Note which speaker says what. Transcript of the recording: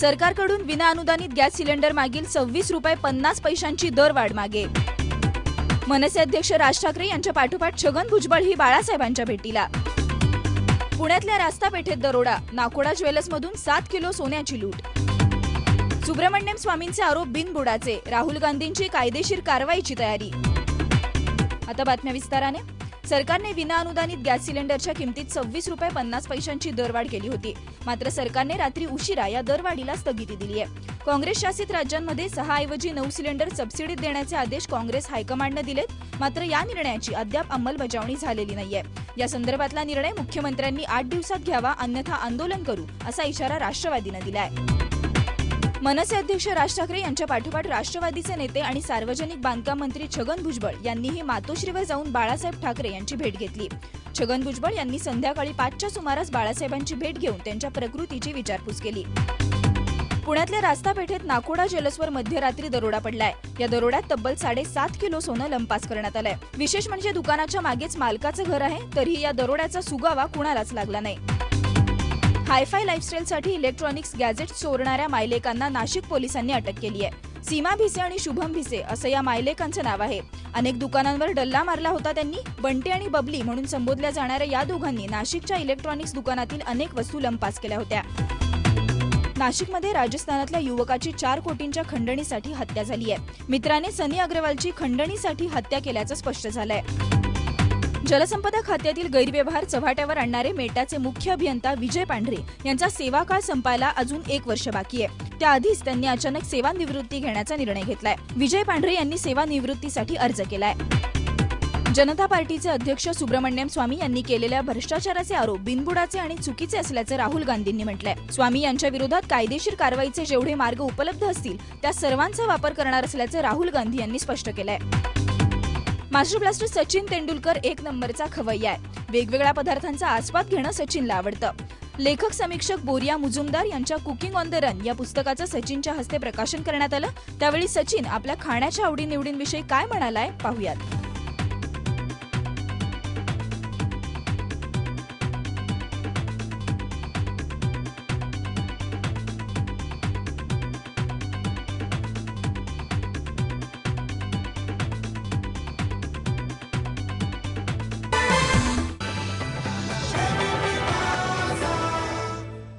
Speaker 1: सरकारकडून विनाअनुदानित gas cylinder मागील सव्वीस रुपये पन्नास पैशांची दरवाढ मागे. मनसे अध्यक्ष राज ठाकरे यांच्या पाठोपाठ छगन भुजबळ ही बाळासाहेबांच्या भेटीला. पुण्यातल्या रास्ता पेठेत दरोडा नाकोडा ज्वेलर्समधून सात किलो सोन्याची लूट. सुब्रमण्यम स्वामींचे आरोप बिनबुडाचे राहुल गांधींची कायदेशीर कारवाईची तयारी. आता बातम्या विस्ताराने. सरकारने विनाअनुदानित गॅस सिलेंडरच्या किमतीत सव्वीस रुपये पन्नास पैशांची दरवाढ केली होती. मात्र सरकारने रात्री उशिरा या दरवाढीला स्थगिती दिली आहे काँग्रेस शासित राज्यांमध्ये सहा ऐवजी नऊ सिलेंडर सबसिडीत देण्याचे आदेश काँग्रेस हायकमांडनं दिलेत. मात्र या निर्णयाची अद्याप अंमलबजावणी झालेली नाहीये. या संदर्भातला निर्णय मुख्यमंत्र्यांनी आठ दिवसात घ्यावा अन्यथा आंदोलन करू असा इशारा राष्ट्रवादीनं दिलाय. मनसे अध्यक्ष राज ठाकरे यांच्या पाठोपाठ राष्ट्रवादीचे नेते आणि सार्वजनिक बांधकाम मंत्री छगन भुजबळ यांनीही मातोश्रीवर जाऊन बाळासाहेब ठाकरे यांची भेट घेतली. छगन भुजबळ यांनी संध्याकाळी पाचच्या सुमारास बाळासाहेबांची भेट घेऊन त्यांच्या प्रकृतीची विचारपूस केली. पुण्यातल्या रास्ता पेठेत नाकोडा ज्वेलर्सवर मध्यरात्री दरोडा पडलाय. या दरोड्यात तब्बल साडेसात किलो सोनं लंपास करण्यात आलंय. विशेष म्हणजे दुकानाच्या मागेच मालकाचं घर आहे तरीही या दरोड्याचा सुगावा कुणालाच लागला नाही. हायफाय लाईफस्टाईलसाठी इलेक्ट्रॉनिक्स गॅजेट चोरणाऱ्या मायलेकांना नाशिक पोलिसांनी अटक केली आहे. सीमा भिसे आणि शुभम भिसे असं या मायलेकांचं नाव आहे. अनेक दुकानांवर डल्ला मारला होता त्यांनी बंटे आणि बबली म्हणून संबोधल्या जाणाऱ्या या दोघांनी नाशिकच्या इलेक्ट्रॉनिक्स दुकानातील अनेक वस्तू लंपास केल्या होत्या. नाशिकमध्ये राजस्थानातल्या युवकाची चार कोटींच्या खंडणीसाठी हत्या झाली आहे. मित्राने सनी अग्रवालची खंडणीसाठी हत्या केल्याचं स्पष्ट झालंय. जलसंपदा खात्यातील गैरव्यवहार चव्हाट्यावर आणणारे मेटाचे मुख्य अभियंता विजय पांढरे यांचा सेवाकाळ संपायला अजून एक वर्ष बाकी आहे. त्याआधीच त्यांनी अचानक सेवानिवृत्ती घेण्याचा निर्णय घेतलाय. विजय पांढरे यांनी सेवानिवृत्तीसाठी अर्ज केलाय. जनता पार्टीचे अध्यक्ष सुब्रमण्यम स्वामी यांनी केलेल्या भ्रष्टाचाराचे आरोप बिनबुडाचे आणि चुकीचे असल्याचं राहुल गांधींनी म्हटलंय. स्वामी यांच्या विरोधात कायदेशीर कारवाईचे जेवढे मार्ग उपलब्ध असतील त्या सर्वांचा वापर करणार असल्याचं राहुल गांधी यांनी स्पष्ट केलंय. मास्टर ब्लास्टर सचिन तेंडुलकर एक नंबरचा खवय्या आहे. वेगवेगळ्या पदार्थांचा आस्वाद घेणं सचिनला आवडतं. लेखक समीक्षक बोरिया मुजुमदार यांच्या कुकिंग ऑन द रन या पुस्तकाचं सचिनच्या हस्ते प्रकाशन करण्यात आलं. त्यावेळी सचिन आपल्या खाण्याच्या आवडीनिवडींविषयी काय म्हणालाय पाहुयात.